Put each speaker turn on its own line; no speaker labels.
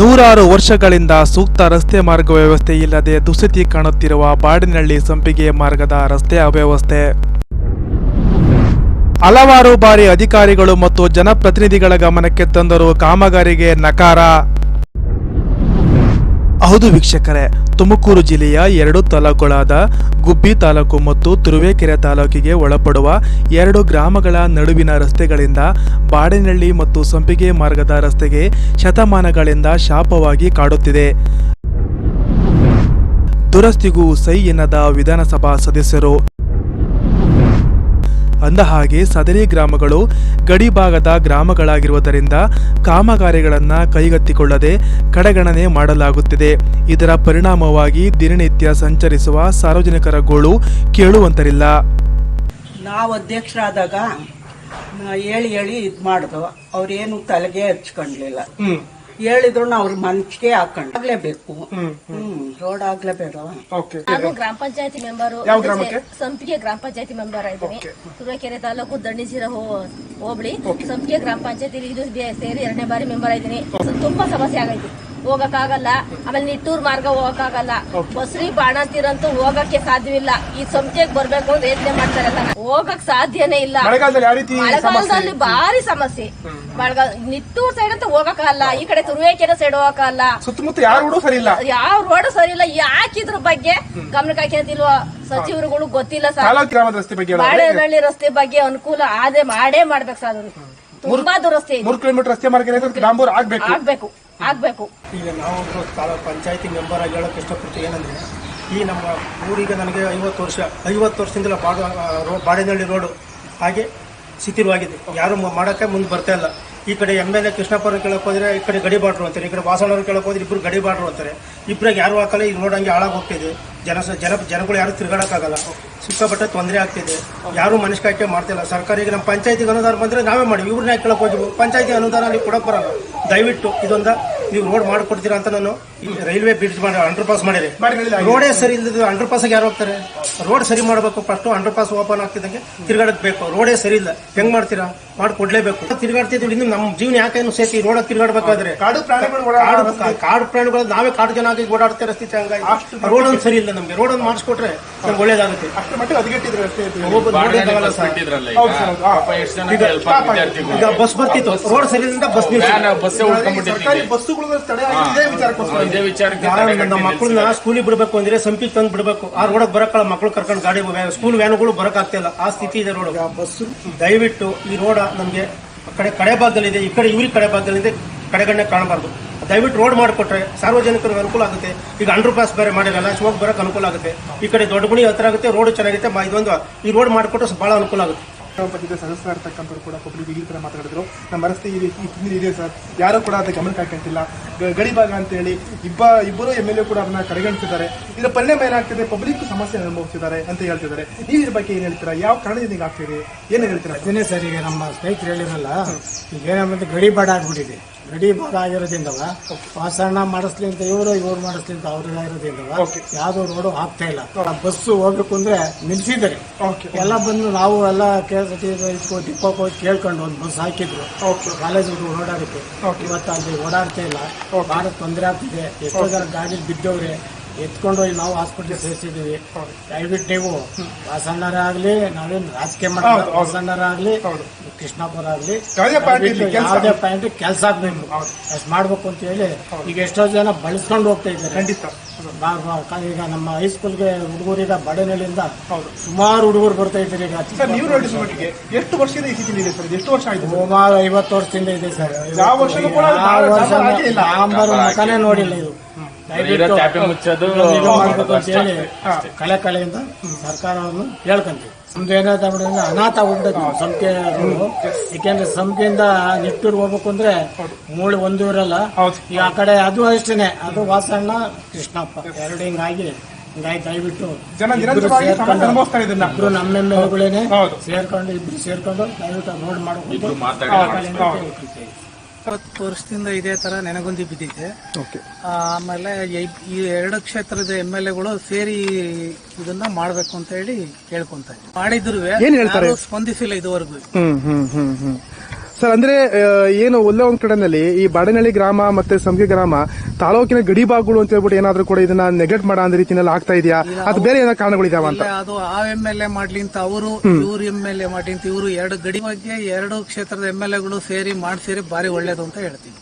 ನೂರಾರು ವರ್ಷಗಳಿಂದ ಸೂಕ್ತ ರಸ್ತೆ ಮಾರ್ಗ ವ್ಯವಸ್ಥೆ ಇಲ್ಲದೆ ದುಸ್ಥಿತಿ ಕಾಣುತ್ತಿರುವ ಬಾಡಿನಹಳ್ಳಿ ಸಂಪಿಗೆ ಮಾರ್ಗದ ರಸ್ತೆ ಅವ್ಯವಸ್ಥೆ. ಹಲವಾರು ಬಾರಿ ಅಧಿಕಾರಿಗಳು ಮತ್ತು ಜನಪ್ರತಿನಿಧಿಗಳ ಗಮನಕ್ಕೆ ತಂದರೂ ಕಾಮಗಾರಿಗೆ ನಕಾರ. ಹೌದು ವೀಕ್ಷಕರೇ, ತುಮಕೂರು ಜಿಲ್ಲೆಯ ಎರಡು ತಾಲೂಕುಗಳಾದ ಗುಬ್ಬಿ ತಾಲೂಕು ಮತ್ತು ತುರುವೇಕೆರೆ ತಾಲೂಕಿಗೆ ಒಳಪಡುವ ಎರಡು ಗ್ರಾಮಗಳ ನಡುವಿನ ರಸ್ತೆಗಳಿಂದ ಬಾಡೇನಹಳ್ಳಿ ಮತ್ತು ಸಂಪಿಗೆ ಮಾರ್ಗದ ರಸ್ತೆಗೆ ಶತಮಾನಗಳಿಂದ ಶಾಪವಾಗಿ ಕಾಡುತ್ತಿದೆ. ದುರಸ್ತಿಗೂ ಸೈ ಎನ್ನದ ವಿಧಾನಸಭಾ ಸದಸ್ಯರು ಅಂದಹಾಗೆ ಸದರಿ ಗ್ರಾಮಗಳು ಗಡಿಭಾಗದ ಗ್ರಾಮಗಳಾಗಿರುವುದರಿಂದ ಕಾಮಗಾರಿಗಳನ್ನು ಕೈಗೆತ್ತಿಕೊಳ್ಳದೆ ಕಡೆಗಣನೆ ಮಾಡಲಾಗುತ್ತಿದೆ. ಇದರ ಪರಿಣಾಮವಾಗಿ ದಿನನಿತ್ಯ ಸಂಚರಿಸುವ ಸಾರ್ವಜನಿಕರ ಗೋಳು ಕೇಳುವಂತರಿಲ್ಲ.
ನಾವು ಅಧ್ಯಕ್ಷರಾದಾಗ ಹೇಳಿ ಹೇಳಿ ಇದು ಮಾಡ್ತವ ಅವ್ರೇನು ತಲೆಗೆ ಹಚ್ಕೊಂಡ್ಲಿಲ್ಲ ಹೇಳಿದ್ರು ಅವ್ರ ಮನ್ಸಿಗೆ ಹಾಕೊಂಡು ಆಗ್ಲೇಬೇಕು. ಹ್ಮ್ ರೋಡ್ ಆಗ್ಲೇಬೇಡ
ನಾನು ಗ್ರಾಮ ಪಂಚಾಯತಿ ಮೆಂಬರ್ ಸಂಪಿಗೆ ಗ್ರಾಮ ಪಂಚಾಯತಿ ಮೆಂಬರ್ ಆಗಿದ್ದೀನಿ ತುರುವೇಕೆರೆ ತಾಲೂಕು ದಂಡಿಸಿರ ಹೋಬಳಿ. ಸಂಪಿಗೆ ಗ್ರಾಮ ಪಂಚಾಯತಿ ಇದು ಸೇರಿ ಎರಡನೇ ಬಾರಿ ಮೆಂಬರ್ ಆಗಿದ್ದೀನಿ ತುಂಬಾ ಸಮಸ್ಯೆ ಆಗೈತಿ. ಹೋಗಕ್ಕಾಗಲ್ಲ. ಆಮೇಲೆ ನಿಟ್ಟೂರ್ ಮಾರ್ಗ ಹೋಗಕ್ಕಾಗಲ್ಲ. ಬಸ್ರಿ ಬಾಣಂತಿರಂತೂ ಹೋಗಕ್ಕೆ ಸಾಧ್ಯವಿಲ್ಲ. ಈ ಸಂಸ್ಥೆಗೆ ಬರ್ಬೇಕು ಅಂತ ಯೋಚನೆ ಮಾಡ್ತಾರೆ ಎಲ್ಲ. ಹೋಗಕ್ ಸಾಧ್ಯನೇ ಇಲ್ಲ. ಮಳೆಗಾಲದಲ್ಲಿ ಭಾರಿ ಸಮಸ್ಯೆ. ಮಳೆಗಾಲ ನಿಟ್ಟೂರ್ ಸೈಡ್ ಅಂತ ಹೋಗಕ್ಕಾಗಲ್ಲ. ಈ ಕಡೆ ತುರುವೇಕೆರೆ ಸೈಡ್ ಹೋಗಕ್ಕಾಗಲ್ಲ.
ಸುತ್ತಮುತ್ತ ಯಾವ ರೋಡ್ ಸರಿ ಇಲ್ಲ
ಯಾವ ರೋಡ್ ಸರಿ ಇಲ್ಲ ಯಾಕಿದ್ರ ಬಗ್ಗೆ? ಗಮನಕ್ಕೆ ಹಾಕಿಲ್ವ ಸಚಿವರುಗಳು ಗೊತ್ತಿಲ್ಲ ಸರ್. ಬಾಳೆಹಳ್ಳಿ ರಸ್ತೆ ಬಗ್ಗೆ ಅನುಕೂಲ ಆದ್ರೆ ಮಾಡೇ ಮಾಡ್ಬೇಕು ಸರ್ ತುಂಬಾ ದುರಸ್ತಿ
ಮೂರು ಕಿಲೋಮೀಟರ್ ರಸ್ತೆ ಮಾರ್ಗ ಆಗ್ಬೇಕು.
ಆಗ್ಬೇಕು.
ಈಗ ನಾವು ತಾಲೂಕು ಪಂಚಾಯತಿ ಮೆಂಬರ್ ಆಗಿ ಹೇಳೋಕೆ ಇಷ್ಟಪಡ್ತೀವಿ. ಏನಂದ್ರೆ, ಈ ನಮ್ಮ ಊರಿಗೆ ನನಗೆ ಐವತ್ತು ವರ್ಷ, ಐವತ್ತು ವರ್ಷದಿಂದಲೇ ಬಾಡ ರೋ ಬಾಡಿನಹಳ್ಳಿ ರೋಡು ಹಾಗೆ ಶಿಥಿಲವಾಗಿದೆ ಯಾರು ಮಾಡೋಕ್ಕೆ ಮುಂದೆ ಬರ್ತಾ ಇಲ್ಲ. ಈ ಕಡೆ ಎಂ ಎಲ್ ಎ ಕೃಷ್ಣಪ್ಪರ ಕೇಳಕ್ ಹೋದ್ರೆ, ಈ ಕಡೆ ಗಡಿ ಬಾಟ್ರು ಅಂತಾರೆ, ಈ ಕಡೆ ವಾಸಣ್ಣವ್ರು ಕೇಳಕ್ ಹೋದ್ರೆ ಇಬ್ರು ಗಡಿ ಅಂತಾರೆ. ಇಬ್ಬರಿಗೆ ಯಾರು ಹಾಕಲ್ಲ, ಈಗ ರೋಡ್ ಹಂಗೆ ಹಾಳಾಗಿ ಹೋಗ್ತಿದೆ ಜನ ಜನ, ಜನಗಳು ಯಾರು ತಿರುಗಾಡಕ್ಕಾಗಲ್ಲ ಸಿಕ್ಕಾಪಟ್ಟೆ ತೊಂದರೆ ಆಗ್ತಿದೆ ಯಾರು ಮನುಷ್ಯಕ್ಕೆ ಮಾಡ್ತಿಲ್ಲ ಈಗ ನಮ್ಮ ಪಂಚಾಯತಿಗೆ ಅನುದಾನ ಬಂದ್ರೆ ನಾವೇ ಮಾಡಿ ಇವ್ರನ್ನ ಯಾಕೆ ಕೇಳಕ್ ಹೋದ್ವಿ. ಪಂಚಾಯತಿ ಅನುದಾನ ಅಲ್ಲಿ ಕೊಡಕ್ ಬರಲ್ಲ. ದಯವಿಟ್ಟು ಇದೊಂದ ನೀವು ರೋಡ್ ಮಾಡ್ಕೊಡ್ತೀರಾ ಅಂತ ನಾನು ಈ ರೈಲ್ವೆ ಬ್ರಿಡ್ಜ್ ಮಾಡಿ ಅಂಡರ್ ಪಾಸ್ ಮಾಡಿದೆ ರೋಡೇ ಸರಿ ಇಲ್ಲದ ಅಂಡರ್ ಪಾಸ್ ಯಾರು ಹೋಗ್ತಾರೆ? ರೋಡ್ ಸರಿ ಮಾಡಬೇಕು ಫಸ್ಟ್ ಅಂಡರ್ ಪಾಸ್ ಓಪನ್ ಆಗ್ತಿದ್ದಂಗೆ ತಿರ್ಗಾಡಕ್ ಬೇಕು. ರೋಡೇ ಸರಿ ಇಲ್ಲ. ಹೆಂಗ್ ಮಾಡ್ತೀರಾ? ಮಾಡ್ಕೊಡ್ಲೇಬೇಕು. ತಿರ್ಗಾಡ್ತಿದ್ವಿ ಇನ್ನು ನಮ್ಮ ಜೀವನ ಯಾಕೇನು ಸೇತಿ ರೋಡ್ ತಿರ್ಗಾಡ್ಬೇಕಾದ್ರೆ
ಕಾಡು ಪ್ರಾಣಿಗಳು
ಕಾಡು ಪ್ರಾಣಿಗಳು ನಾವೇ ಕಾಡು ಜನ ಆಗಿ ಓಡಾಡ್ತಾ ರಸ್ತೆ ಹಂಗಾಗಿ ರೋಡ್ ಒಂದು ಸರಿ ಇಲ್ಲ ನಮ್ಗೆ. ರೋಡ್ ಒಂದು ಮಾಡಿಸ್ಕೊಟ್ರೆ ನಮ್ಗೆ ಒಳ್ಳೇದಾಗುತ್ತೆ.
ಮಟ್ಟಿಗೆ.
ಈಗ? ಬಸ್ ಬರ್ತಿತ್ತು. ರೋಡ್ ಸರಿ ಇಲ್ಲ ಬಸ್
ಇದೇ ವಿಚಾರಕ್ಕೋಸ್ಕರ.
ವಿಚಾರಕ್ಕೆ
ನಮ್ಮ ಮಕ್ಕಳನ್ನ ಸ್ಕೂಲಿಗೆ ಬಿಡಬೇಕು ಅಂದ್ರೆ ಸಂಪಿಗೆ ತಂದು ಬಿಡಬೇಕು. ಆ ರೋಡಕ್ಕೆ ಬರಕ್ಕಲ್ಲ ಮಕ್ಕಳು ಕರ್ಕೊಂಡು ಗಾಡಿ ಸ್ಕೂಲ್ ವ್ಯಾನ್ಗಳು ಬರಕ್ ಆಗ್ತಿಲ್ಲ ಆ ಸ್ಥಿತಿ ಇದೆ ರೋಡ್. ಬಸ್ ದಯವಿಟ್ಟು ಈ ರೋಡ ನಮಗೆ ಕಡೆ ಕಡೆ ಭಾಗದಲ್ಲಿದೆ. ಈ ಕಡೆ ಇವ್ರಿ ಕಡೆ ಭಾಗದಲ್ಲಿದೆ. ಕಡೆಗಣ್ಣೆ ಕಾಣಬಾರ್ದು. ದಯವಿಟ್ಟು ರೋಡ್ ಮಾಡಿಕೊಟ್ರೆ ಸಾರ್ವಜನಿಕರಿಗೆ ಅನುಕೂಲ ಆಗುತ್ತೆ. ಈಗ ಅಂಡರ್ ಪಾಸ್ ಬೇರೆ ಮಾಡಿರಲ್ಲ ಶಿವಮೊಗ್ಗ ಬರಕ್ ಅನುಕೂಲ ಆಗುತ್ತೆ. ಈ ಕಡೆ ದೊಡ್ಡ ಗುಣಿ ಹತ್ರ ಆಗುತ್ತೆ ರೋಡ್ ಚೆನ್ನಾಗಿರುತ್ತೆ ಇದೊಂದು ಈ ರೋಡ್ ಮಾಡಿಕೊಟ್ರೆ ಬಹಳ ಅನುಕೂಲ ಆಗುತ್ತೆ.
ಪಂಚಾಯತ್ ಸದಸ್ಯರಾಗಿರ್ತಕ್ಕಂಥವ್ರು ಕೂಡ ಪಬ್ಲಿಕ್ ಈ ತರ ಮಾತಾಡಿದ್ರು. ನಮ್ಮ ರಸ್ತೆ ಈ ರೀತಿ ಇದೆ ಸರ್. ಯಾರು ಕೂಡ ಅದಕ್ಕೆ ಗಮನಕ್ಕೆ ಹಾಕಂತಿಲ್ಲ ಗಡಿ ಭಾಗ ಅಂತ ಹೇಳಿ ಇಬ್ಬ ಇಬ್ಬರು ಎಂ ಎಲ್ ಎ ಕೂಡ ಅದನ್ನ ಕಡೆಗಣಿಸಿದ್ದಾರೆ. ಇದರ ಪರಿಣಾಮ ಏನಾಗ್ತಿದೆ? ಪಬ್ಲಿಕ್ ಸಮಸ್ಯೆ ಅನುಭವಿಸಿದ್ದಾರೆ ಅಂತ ಹೇಳ್ತಿದ್ದಾರೆ. ನೀವು ಇದ್ರ ಬಗ್ಗೆ ಏನು ಹೇಳ್ತೀರಾ? ಯಾವ ಕಾರಣದಿಂದ ಹಿಂಗೆ ಆಗ್ತಿದೆ? ಏನು ಹೇಳ್ತೀರಾ?
ಸರ್, ಈಗ ನಮ್ಮ ಸ್ನೇಹಿತರು ಹೇಳಿರಲ್ಲ ಈಗ ಏನಂದ್ರೆ ಗಡಿ ಬಾಡ ಆಗ್ಬಿಟ್ಟಿದೆ. ಬಾಡ ಆಗಿರೋದ್ರಿಂದವ ಪಾಸಣ್ಣ ಮಾಡಿಸ್ಲಿ ಅಂತ ಇವರು ಇವ್ರು ಮಾಡಿಸ್ಲಿ ಅಂತ ಅವ್ರೆಲ್ಲ ಇರೋದ್ರಿಂದವ ಯಾವ್ದು ರೋಡು ಆಗ್ತಾ ಇಲ್ಲ. ಬಸ್ಸು ಹೋಗ್ಬೇಕು ಅಂದ್ರೆ ನಿಲ್ಸಿದ್ದಾರೆ. ಎಲ್ಲ ಬಂದು ನಾವು ಎಲ್ಲ ಕೆ ಎಸ್ ಟಿ ಡಿಪೋಕ್ ಹೋಗಿ ಕೇಳ್ಕೊಂಡು ಒಂದು ಬಸ್ ಹಾಕಿದ್ರು. ಕಾಲೇಜ್ ಓಡಾಡಕ್ಕೆ. ಇವತ್ತು ಅಲ್ಲಿ ಓಡಾಡ್ತಾ ಇಲ್ಲ. ಬಹಳ ತೊಂದರೆ ಆಗ್ತಿದೆ. ಎಷ್ಟೋ ಜನ ಗಾಡಿ ಬಿದ್ದವ್ರೆ. ಎತ್ಕೊಂಡು ಹೋಗಿ ನಾವು ಹಾಸ್ಪಿಟಲ್ ಸೇರಿಸಿದೀವಿ ದಯವಿಟ್ಟು ನೀವು ವಾಸಣ್ಣರೇ ಆಗ್ಲಿ ನಾವೇನು ರಾಜಕೀಯ ಮಾಡ್ತೀವಿ. ವಾಸಣ್ಣರಾಗ್ಲಿ ಕೃಷ್ಣಪ್ಪರ ಆಗಲಿ
ಯಾವುದೇ
ಪಾಯಿಂಟ್ ಕೆಲಸ. ಆಗ್ಬೇಕು. ಅಷ್ಟು ಮಾಡ್ಬೇಕು ಅಂತ ಹೇಳಿ ಈಗ ಎಷ್ಟೋ ಜನ ಬಳಸ್ಕೊಂಡು ಹೋಗ್ತಾ ಇದ್ದಾರೆ.
ಖಂಡಿತ.
ಈಗ ನಮ್ಮ ಹೈಸ್ಕೂಲ್ಗೆ ಹುಡುಗರೀಗ ಬಡನಳ್ಳಿಯಿಂದ ಸುಮಾರು ಹುಡುಗರು ಬರ್ತಾ ಇದ್ದಾರೆ ಈಗ.
ಸರ್ ನೀವು ನೋಡಿದ ಮಟ್ಟಿಗೆ ಎಷ್ಟು ವರ್ಷದ ಈ ಸ್ಥಿತಿ ಇದೆ ಸರ್? ಎಷ್ಟು ವರ್ಷ ಆಯ್ತು
ಸುಮಾರು ಐವತ್ತು ವರ್ಷದಿಂದ ಇದೆ ಸರ್.
ಯಾವ
ವರ್ಷ
ಆಗೇ
ಮುಖನೇ ನೋಡಿಲ್ಲ ಇದು. ಕಳೆ ಕಳೆಯಿಂದ ಸರ್ಕಾರವನ್ನು ಹೇಳ್ಕೊಂತೀವಿ. ನಮ್ದು ಏನಾಯ್ತು ಆಗ್ಬಿಟ್ಟಿದೆ ಅನಾಥ ಆಗ್ಬಿಟ್ಟೈತೆ ಸಂಖ್ಯೆ ಯಾಕೆಂದ್ರೆ ಸಂಪಿಯಿಂದ ನಿಟ್ಟೂರ್ ಹೋಗ್ಬೇಕು ಅಂದ್ರೆ ಮೂಳೆ ಒಂದು ಇರಲ್ಲ ಈಗ ಆ ಕಡೆ ಅದು ಅಷ್ಟೇನೆ. ಅದು ವಾಸಣ್ಣ ಕೃಷ್ಣಪ್ಪ. ಎರಡು ಹಿಂಗಾಗಿ ಹಿಂಗಾಗಿ ದಯವಿಟ್ಟು
ಜನ
ಇಬ್ರು ನಮ್ಮ ಎಮ್ಮೆಲ್ಗಳೇನೆ
ಹೌದು.
ಸೇರ್ಕೊಂಡು ಇಬ್ರು ಸೇರ್ಕೊಂಡು ದಯವಿಟ್ಟು ರೋಡ್ ಮಾಡ್ಕೊಂಡು
ಇಪ್ಪತ್ತು ವರ್ಷದಿಂದ ಇದೇ ತರ ನೆನಗುಂದಿ ಬಿದ್ದಿದೆ. ಆ, ಆಮೇಲೆ ಈ- ಈ ಎರಡು ಕ್ಷೇತ್ರದ ಎಂ ಎಲ್ ಎಗಳು ಸೇರಿ ಇದನ್ನ ಮಾಡ್ಬೇಕು ಅಂತ ಹೇಳಿ ಕೇಳ್ಕೊಂತ ಮಾಡಿದ್ರು? ಸ್ಪಂದಿಸಿಲ್ಲ ಇದುವರೆಗೂ.
ಹ್ಮ್ ಹ್ಮ್ ಹ್ಮ್ ಹ್ಮ್.
ಸರ್ ಅಂದ್ರೆ ಏನು ಒಲ್ಲೆ ಒಂದ್ ಕಡೆನಲ್ಲಿ ಈ ಬಾಡನಹಳ್ಳಿ ಗ್ರಾಮ ಮತ್ತೆ ಸಂಗಿ ಗ್ರಾಮ ತಾಲೂಕಿನ ಗಡಿ ಭಾಗಗಳು ಅಂತ ಹೇಳ್ಬಿಟ್ಟು ಏನಾದ್ರೂ ಕೂಡ ಇದನ್ನ ನೆಗ್ಲೆಕ್ಟ್ ಮಾಡೋ ಅಂದ ರೀತಿನಲ್ಲಿ ಆಗ್ತಾ ಇದೆಯಾ? ಅದು ಬೇರೆ ಏನೋ ಕಾರಣಗಳಿದಾವ ಅಂತ.
ಅದು ಆ ಎಂ ಎಲ್ ಎ ಮಾಡ್ಲಿ ಅಂತ ಅವರು ಇವ್ರು ಎಂ ಎಲ್ ಎ ಮಾಡ್ಲಿ ಅಂತ ಇವರು ಎರಡು ಗಡಿ ಬಗ್ಗೆ ಎರಡು ಕ್ಷೇತ್ರದ ಎಂ ಎಲ್ ಎಗಳು ಸೇರಿ ಮಾಡಿಸಿರಿ ಬಾರಿ ಒಳ್ಳೇದು ಅಂತ ಹೇಳ್ತೀನಿ.